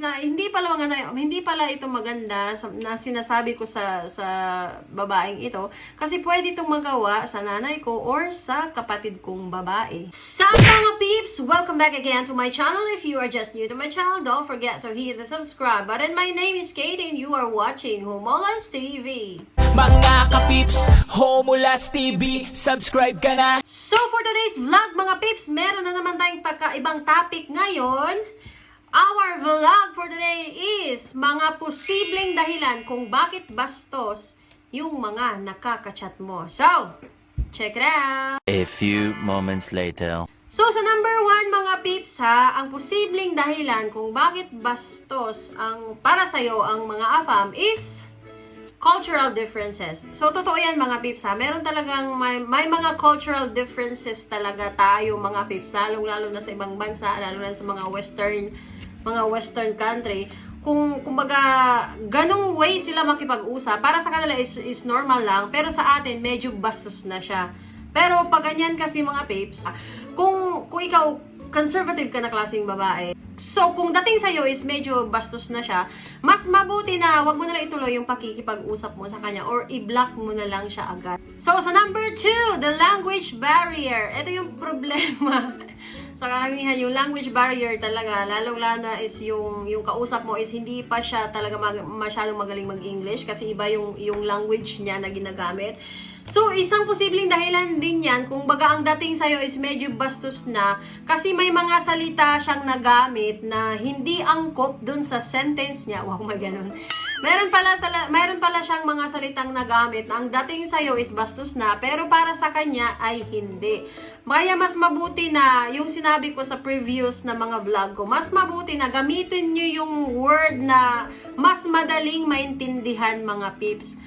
pips na hindi pala maganda, hindi pala ito maganda sa- na sinasabi ko sa sa babaeng ito kasi pwede itong magawa sa nanay ko or sa kapatid kong babae. Sa mga peeps, welcome back again to my channel. If you are just new to my channel, don't forget to hit the subscribe button. My name is Kate and you are watching Humolas TV. Mga kapips, Homulas TV, subscribe ka na So for today's vlog mga peeps, meron na naman tayong pagkaibang topic ngayon. Our vlog for today is mga posibleng dahilan kung bakit bastos yung mga nakakachat mo. So, check it out! A few moments later. So, sa number one, mga peeps ha, ang posibleng dahilan kung bakit bastos ang para sa'yo ang mga AFAM is cultural differences. So, totoo yan mga peeps ha. Meron talagang, may, may mga cultural differences talaga tayo mga peeps. Lalong-lalo na sa ibang bansa, lalo na sa mga western, mga western country. Kung, kumbaga, ganong way sila makipag-usap, para sa kanila is, is normal lang, pero sa atin, medyo bastos na siya. Pero pag ganyan kasi mga peeps, kung, kung ikaw, conservative ka na klaseng babae, so kung dating sa'yo is medyo bastos na siya, mas mabuti na wag mo na lang ituloy yung pakikipag-usap mo sa kanya or i-block mo na lang siya agad. So sa number two, the language barrier. Ito yung problema. Sa karamihan, yung language barrier talaga, lalong-lalo na is yung, yung kausap mo is hindi pa siya talaga mag, masyadong magaling mag-English kasi iba yung, yung language niya na ginagamit. So, isang posibleng dahilan din yan kung baga ang dating sa'yo is medyo bastos na kasi may mga salita siyang nagamit na hindi angkop dun sa sentence niya. Wow, may ganun. Meron pala, meron pala siyang mga salitang nagamit. Na ang dating sa'yo is bastos na pero para sa kanya ay hindi. Kaya mas mabuti na yung sinabi ko sa previous na mga vlog ko, mas mabuti na gamitin nyo yung word na mas madaling maintindihan mga pips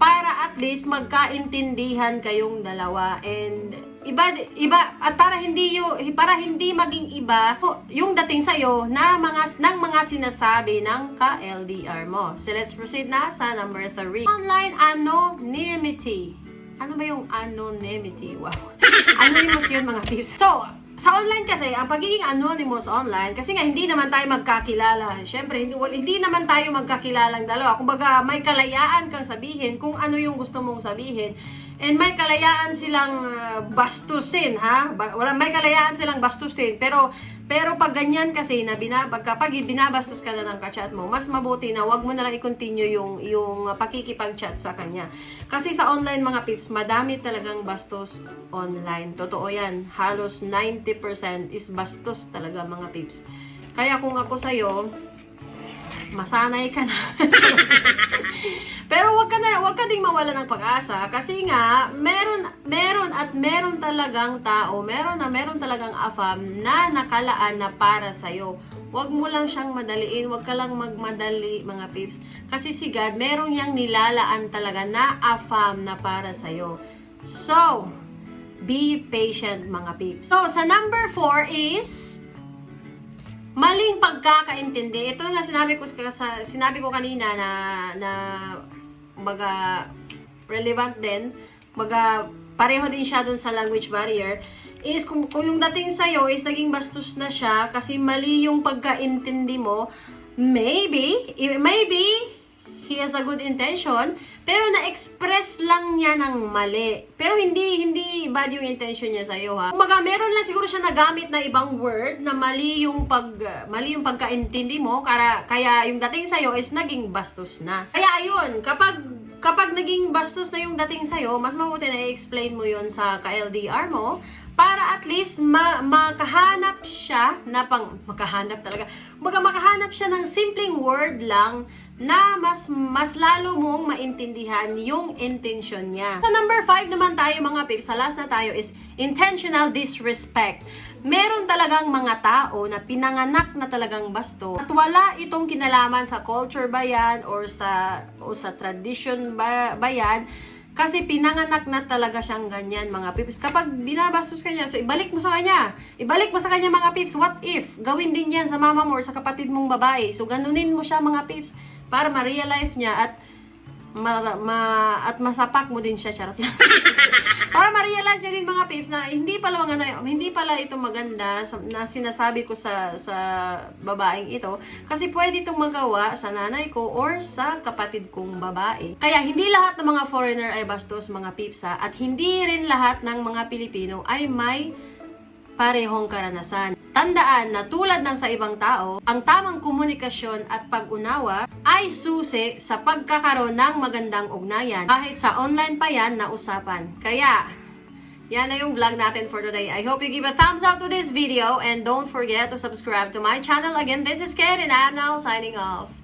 para at least magkaintindihan kayong dalawa and iba iba at para hindi yo para hindi maging iba yung dating sa na mga ng mga sinasabi ng ka-LDR mo. So let's proceed na sa number 3. Online anonymity. Ano ba yung anonymity? Wow. Anonymous yun mga peeps. So, sa online kasi, ang pagiging anonymous online, kasi nga hindi naman tayo magkakilala. Siyempre, hindi, wal- hindi naman tayo magkakilalang dalawa. Kumbaga, may kalayaan kang sabihin kung ano yung gusto mong sabihin. And may kalayaan silang uh, bastusin, ha? Wala, may kalayaan silang bastusin. Pero, pero pag ganyan kasi, na bina, pagka, pag binabastos ka na ng kachat mo, mas mabuti na wag mo na lang i-continue yung, yung pakikipag-chat sa kanya. Kasi sa online mga pips, madami talagang bastos online. Totoo yan. Halos 90% is bastos talaga mga pips. Kaya kung ako sa'yo, masanay ka na. Pero wag ka na, wag ka ding mawala ng pag-asa kasi nga meron meron at meron talagang tao, meron na meron talagang afam na nakalaan na para sa iyo. Wag mo lang siyang madaliin, wag ka lang magmadali mga pips. Kasi si God, meron yang nilalaan talaga na afam na para sa iyo. So, be patient mga pips. So, sa number 4 is maling pagkakaintindi. Ito nga sinabi ko sa sinabi ko kanina na na baga relevant din. Baga pareho din siya dun sa language barrier is kung, kung yung dating sa'yo is naging bastos na siya kasi mali yung pagkaintindi mo, maybe, maybe, he has a good intention, pero na-express lang niya ng mali. Pero hindi hindi bad yung intention niya sa iyo ha. Kumaga meron lang siguro siya nagamit na ibang word na mali yung pag mali yung pagkaintindi mo kaya kaya yung dating sa iyo is naging bastos na. Kaya ayun, kapag kapag naging bastos na yung dating sa iyo, mas mabuti na i-explain mo yon sa ka-LDR mo para at least ma- makahanap siya na pang makahanap talaga. Baga makahanap siya ng simpleng word lang na mas mas lalo mong maintindihan yung intention niya. Sa number 5 naman tayo mga pips, sa last na tayo is intentional disrespect. Meron talagang mga tao na pinanganak na talagang basto at wala itong kinalaman sa culture ba yan or sa o sa tradition ba, ba yan kasi pinanganak na talaga siyang ganyan, mga pips. Kapag binabastos ka niya, so ibalik mo sa kanya. Ibalik mo sa kanya, mga pips. What if? Gawin din yan sa mama mo or sa kapatid mong babae. So, ganunin mo siya, mga pips, para ma-realize niya at ma, ma- at masapak mo din siya, charot lang. Para ma-realize niya din mga peeps na hindi pala maganda, hindi pala ito maganda sa- na sinasabi ko sa sa babaeng ito kasi pwede itong magawa sa nanay ko or sa kapatid kong babae. Kaya hindi lahat ng mga foreigner ay bastos mga peeps ha, at hindi rin lahat ng mga Pilipino ay may parehong karanasan. Tandaan na tulad ng sa ibang tao, ang tamang komunikasyon at pag-unawa ay susi sa pagkakaroon ng magandang ugnayan kahit sa online pa yan na usapan. Kaya, yan na yung vlog natin for today. I hope you give a thumbs up to this video and don't forget to subscribe to my channel. Again, this is Ken and I'm now signing off.